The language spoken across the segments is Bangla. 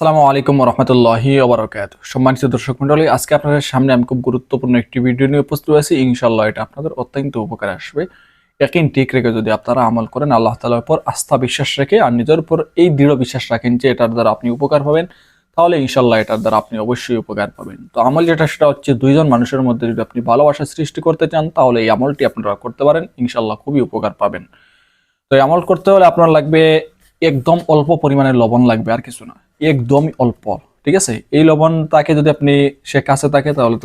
আসসালামু আলাইকুম রহমতুল্লাহি ওবরাকাত। সম্মানিত দর্শক মন্ডলী আজকে আপনাদের সামনে আমি খুব গুরুত্বপূর্ণ একটি ভিডিও নিয়ে উপস্থিত হয়েছি। ইনশাল্লাহ এটা আপনাদের অত্যন্ত উপকার আসবে। একই ঠিক রেখে যদি আপনারা আমল করেন, আল্লাহ তালার উপর আস্থা বিশ্বাস রেখে আর নিজের উপর এই দৃঢ় বিশ্বাস রাখেন যে এটার দ্বারা আপনি উপকার পাবেন, তাহলে ইনশাল্লাহ এটার দ্বারা আপনি অবশ্যই উপকার পাবেন। তো আমল যেটা, সেটা হচ্ছে দুইজন মানুষের মধ্যে যদি আপনি ভালোবাসা সৃষ্টি করতে চান, তাহলে এই আমলটি আপনারা করতে পারেন। ইনশাল্লাহ খুবই উপকার পাবেন। তো এই আমল করতে হলে আপনার লাগবে একদম অল্প পরিমাণে লবণ লাগবে, আর কিছু না। একদমই অল্প। ঠিক আছে? এই লবণ তাকে যদি আপনি, সে কাছে থাকে, তাহলে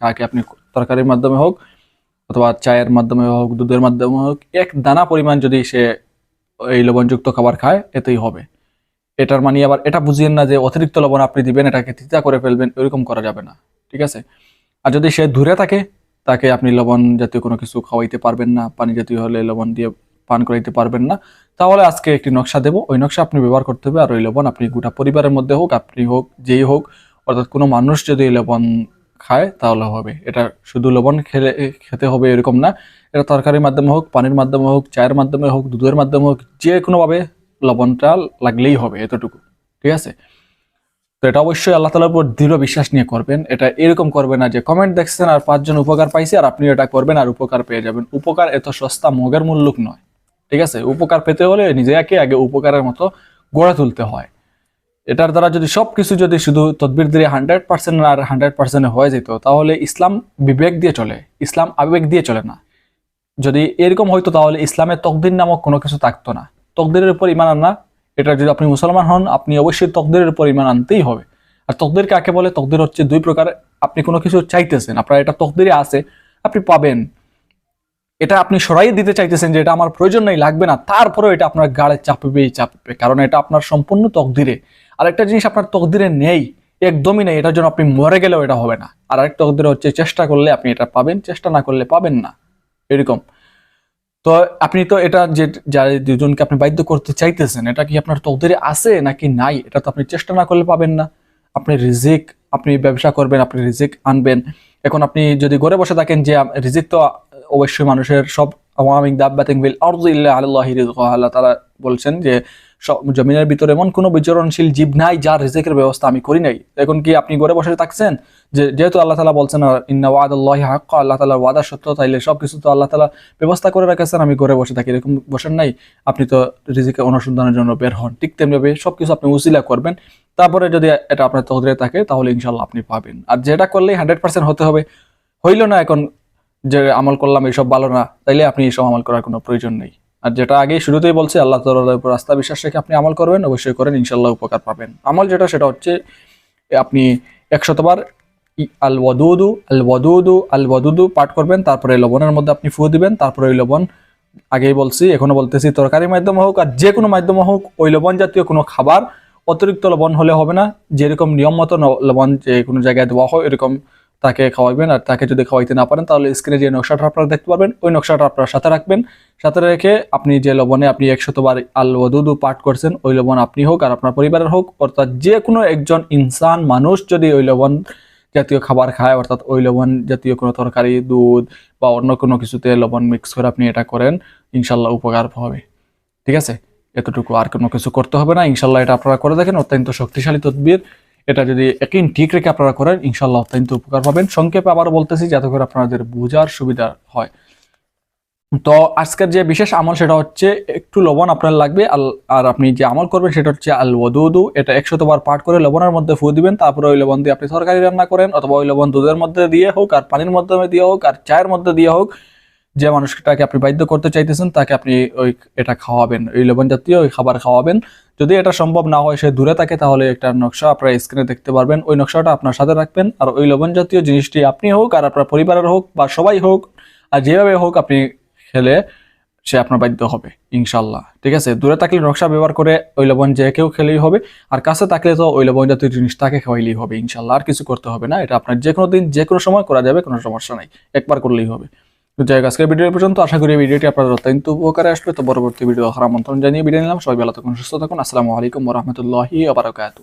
তাকে আপনি তরকারির মাধ্যমে হোক, অথবা চায়ের মাধ্যমে হোক, দুধের মাধ্যমে হোক, এক দানা পরিমাণ যদি সে এই লবণযুক্ত খাবার খায়, এতেই হবে। এটার মানে আবার, এটা বুঝিয়েন না যে অতিরিক্ত লবণ আপনি দিবেন, এটাকে তিতা করে ফেলবেন, এরকম করা যাবে না। ঠিক আছে? আর যদি সে দূরে থাকে, তাকে আপনি লবণ জাতীয় কোনো কিছু খাওয়াইতে পারবেন না, পানি জাতীয় হলে লবণ দিয়ে পান করাইতে পারবেন না। তাহলে আজকে একটি নকশা দেবো। ওই নকশা আপনি ব্যবহার করতে হবে। আর ওই লবণ আপনি গোটা পরিবারের মধ্যে হোক, আপনি হোক, যেই হোক, অর্থাৎ কোনো মানুষ যদি এই লবণ খায় তাহলে হবে। এটা শুধু লবণ খেলে, খেতে হবে এরকম না। এটা তরকারির মাধ্যমে হোক, পানির মাধ্যমে হোক, চায়ের মাধ্যমে হোক, দুধের মাধ্যমে হোক, যে কোনোভাবে লবণটা লাগলেই হবে এতটুকু। ঠিক আছে? তো এটা অবশ্যই আল্লাহ তালার উপর দৃঢ় বিশ্বাস নিয়ে করবেন। এটা এরকম করবে না যে কমেন্ট দেখছেন আর পাঁচজন উপকার পাইছে আর আপনি এটা করবেন আর উপকার পেয়ে যাবেন। উপকার এত সস্তা, মগের মূল্যক নয়। ঠিক আছে? উপকার পেতে হলে নিজেকে আগে উপকারের মতো গড়ে তুলতে হয়। এটার দ্বারা যদি সব কিছু যদি শুধু তদবির দিয়ে হান্ড্রেড পার্সেন্ট আর হান্ড্রেড পার্সেন্ট হয়ে যেত, তাহলে ইসলাম বিবেক দিয়ে চলে, ইসলাম আবেগ দিয়ে চলে না। যদি এরকম হইতো, তাহলে ইসলামের তকদির নামক কোনো কিছু থাকতো না। তকদিরের উপর ইমান আনা এটা যদি আপনি মুসলমান হন, আপনি অবশ্যই তকদিরের উপর ইমান আনতেই হবে। আর তকদির কাকে বলে? তকদির হচ্ছে দুই প্রকার, আপনি কোনো কিছু চাইতেছেন, আপনার এটা তকদিরে আছে, আপনি পাবেন। এটা আপনি সরাই দিতে চাইতেছেন যে এটা আমার প্রয়োজন নেই, লাগবে না, তারপরেও এটা আপনার গাড়ে চাপবেই চাপবে। কারণ এটা আপনার সম্পূর্ণ তকদিরে। আর একটা জিনিস আপনার তকদিরে নেই, একদমই নেই, এটার জন্য আপনি মরে গেলেও এটা হবে না। আর আরেকটা তকদিরে হচ্ছে চেষ্টা করলে আপনি এটা পাবেন, চেষ্টা না করলে পাবেন না। এরকম। তো আপনি তো এটা যে যারা দুজনকে আপনি বাধ্য করতে চাইতেছেন, এটা কি আপনার তকদিরে আছে নাকি নাই? এটা তো আপনি চেষ্টা না করলে পাবেন না। আপনি রিজিক, আপনি ব্যবসা করবেন, আপনি রিজিক আনবেন। এখন আপনি যদি ঘরে বসে থাকেন যে, রিজিক তো অবশ্যই মানুষের সব আওয়ামিক দাব্বাতিং বিল আলাল্লাহি রিজকুহা আল্লাহ তাআলা বলছেন যে, সব জমিনের ভিতরে এমন কোনো বিচরণশীল জীব নাই যার রিজিকের ব্যবস্থা আমি করি নাই। এখন কি, আপনি ঘরে বসে থাকছেন, যে যেহেতু আল্লাহ তাআলা বলছেন ইন্না ওয়াদাল্লাহি হাক্কা আল্লাহ তাআলার ওয়াদা সত্য, তাইলে সব কিছু তো আল্লাহ তাআলা ব্যবস্থা করে রাখেছেন, আমি ঘরে বসে থাকি। এরকম বসেন নাই, আপনি তো রিজিকে অনুসন্ধানের জন্য বের হন। ঠিক তেমনিভাবে সব কিছু আপনি উসিলা করবেন। তারপরে যদি এটা আপনার তকদিরে থাকে, তাহলে ইনশাল্লাহ আপনি পাবেন। আর যেটা করলেই হান্ড্রেড পার্সেন্ট হতে হবে। হইল না এখন যে আমল করলাম এইসব ভালো না, তাইলে আপনি এইসব আমল করার কোনো প্রয়োজন নেই। আর যেটা আগে শুরুতেই বলছি, আল্লাহ তাআলার উপর আস্থা বিশ্বাস রেখে আপনি আমল করবেন, অবশ্যই করেন ইনশাল্লাহ উপকার পাবেন। আমল যেটা, সেটা হচ্ছে আপনি একশতবার আল ওয়াদুদু আল ওয়াদুদু আল ওয়াদুদু পাঠ করবেন, তারপরে লবণের মধ্যে আপনি ফু দিবেন, তারপরে ওই লবণ আগেই বলছি, এখনও বলতেছি তরকারির মাধ্যমে হোক আর যে কোনো মাধ্যমে হোক, ওই লবণ জাতীয় কোনো খাবার, অতিরিক্ত লবণ হলে হবে না, যেরকম নিয়ম মতো লবণ যে কোনো জায়গায় দেওয়া হয় এরকম তাকে খাওয়াবেন আর তাকে যদি খাওয়াইতে না পারেন, তাহলে স্ক্রিনে যে নকশাটা আপনারা দেখতে পারবেন, ওই নকশাটা আপনার সাথে রাখবেন। সাথে রেখে আপনি যে লবণে আপনি একশতবার আল ওয়াদুদু পাঠ করছেন, ওই লবণ আপনি হোক আর আপনার পরিবারের হোক, অর্থাৎ যে কোনো একজন ইনসান মানুষ যদি ওই লবণ জাতীয় খাবার খায়, অর্থাৎ ওই লবণ জাতীয় কোনো তরকারি, দুধ বা অন্য কোনো কিছুতে লবণ মিক্স করে আপনি এটা করেন, ইনশাল্লাহ উপকার হবে। ঠিক আছে? এতটুকু আর কোনো কিছু করতে হবে না। ইনশাল্লাহ এটা আপনারা করে দেখেন। অত্যন্ত শক্তিশালী তদবির। এটা যদি একই ঠিক রেখে আপনারা করেন ইনশাল্লাহ অত্যন্ত উপকার পাবেন। সংক্ষেপে আবার বলতেছি, যাতে করে আপনাদের বোঝার সুবিধা হয়। তো আজকের যে বিশেষ আমল, সেটা হচ্ছে একটু লবণ আপনার লাগবে। আর আপনি যে আমল করবেন, সেটা হচ্ছে আল ওয়াদুদু এটা একশতবার পাঠ করে লবণের মধ্যে ফু দিবেন। তারপরে ওই লবণ দিয়ে আপনি তরকারি রান্না করেন, অথবা ওই লবণ দুধের মধ্যে দিয়ে হোক, আর পানির মাধ্যমে দিয়ে হোক, আর চায়ের মধ্যে দিয়ে হোক। যে মানুষটাকে আপনি বাধ্য করতে চাইতেছেন, তাকে আপনি ওই এটা খাওয়াবেন, ওই লবণ জাতীয় ওই খাবার খাওয়াবেন। যদি এটা সম্ভব না হয়, সে দূরে থাকে, তাহলে একটা নকশা আপনার স্ক্রিনে দেখতে পারবেন। ওই নকশাটা আপনার সাথে রাখবেন আর ওই লবণ জাতীয় জিনিসটি আপনি হোক আর আপনার পরিবারের হোক বা সবাই হোক, আর যেভাবে হোক আপনি খেলে সে আপনার বাধ্য হবে ইনশাল্লাহ ঠিক আছে? দূরে থাকলে নকশা ব্যবহার করে ওই লবণ যে কেউ খেলেই হবে, আর কাছে থাকলে তো ওই লবণ জাতীয় জিনিস তাকে খাওয়াইলেই হবে ইনশাল্লাহ আর কিছু করতে হবে না, এটা আপনার যে কোনো দিন যে কোনো সময় করা যাবে, কোনো সমস্যা নাই, একবার করলেই হবে। যাই হোক, আজকের ভিডিও পর্যন্ত। আশা করি ভিডিওটি আপনাদের অত্যন্ত উপকারে আসলে। তো পরবর্তী ভিডিও দেখার আমন্ত্রণ জানিয়ে ভিডিও নিলাম। সবাই ভালো থাকুন, সুস্থ থাকুন। আসসালামু আলাইকুম রহমতুল্লাহি আবরাকাতু